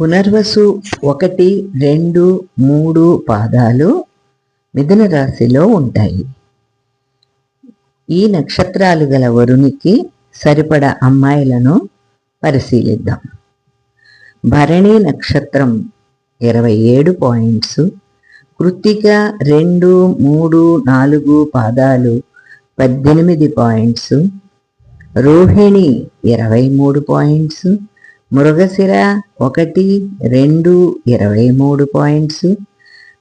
పునర్వసు ఒకటి రెండు మూడు పాదాలు మిథున రాశిలో ఉంటాయి. ఈ నక్షత్రాలు గల వరునికి సరిపడ అమ్మాయిలను పరిశీలిద్దాం. భరణి నక్షత్రం ఇరవై ఏడు పాయింట్స్. కృత్తిక రెండు మూడు నాలుగు పాదాలు పద్దెనిమిది పాయింట్స్. రోహిణి ఇరవై మూడు పాయింట్స్. మృగశిర ఒకటి రెండు ఇరవై మూడు పాయింట్స్.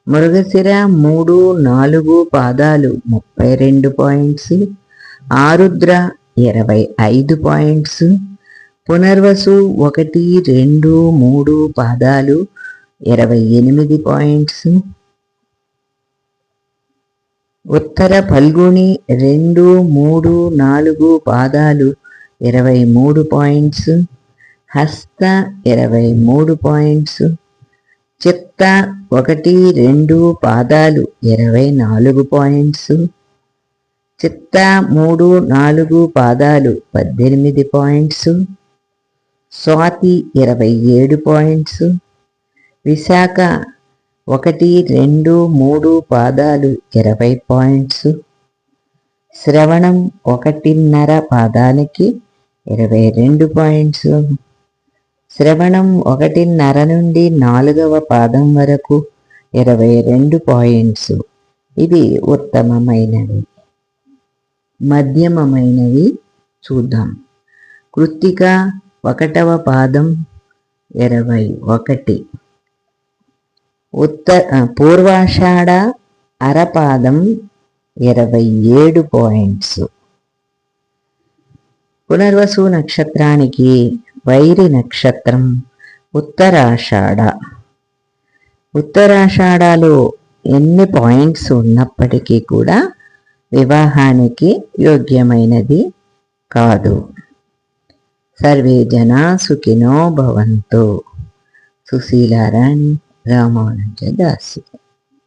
మృగశిర మూడు నాలుగు పాదాలు ముప్పై రెండు పాయింట్స్. ఆరుద్ర ఇరవై ఐదు పాయింట్స్. పునర్వసు ఒకటి రెండు మూడు పాదాలు ఇరవై ఎనిమిది పాయింట్స్. ఉత్తర ఫల్గుని రెండు మూడు నాలుగు పాదాలు ఇరవై మూడు పాయింట్స్. హస్త ఇరవై మూడు పాయింట్స్ చిత్త ఒకటి రెండు పాదాలు ఇరవై నాలుగు పాయింట్స్ చిత్త మూడు నాలుగు పాదాలు పద్దెనిమిది పాయింట్స్ స్వాతి ఇరవై ఏడు పాయింట్స్ విశాఖ ఒకటి రెండు మూడు పాదాలు ఇరవై పాయింట్స్ శ్రవణం ఒకటిన్నర పాదానికి ఇరవై రెండు పాయింట్స్. శ్రవణం ఒకటిన్నర నుండి నాలుగవ పాదం వరకు ఇరవై రెండు పాయింట్స్. ఇవి ఉత్తమమైనవి. మధ్యమమైనవి చూద్దాం. కృత్తిక ఒకటవ పాదం ఇరవై ఒకటి. ఉత్త పూర్వాషాఢ అరపాదం ఇరవై ఏడు పాయింట్స్. పునర్వసు నక్షత్రానికి వైరి నక్షత్రం ఉత్తరాషాఢ. ఉత్తరాషాఢలో ఎన్ని పాయింట్స్ ఉన్నప్పటికీ కూడా వివాహానికి యోగ్యమైనది కాదు. సర్వే జనా సుఖినో భవంతో. సుశీలారాణి రామానుజ దాసి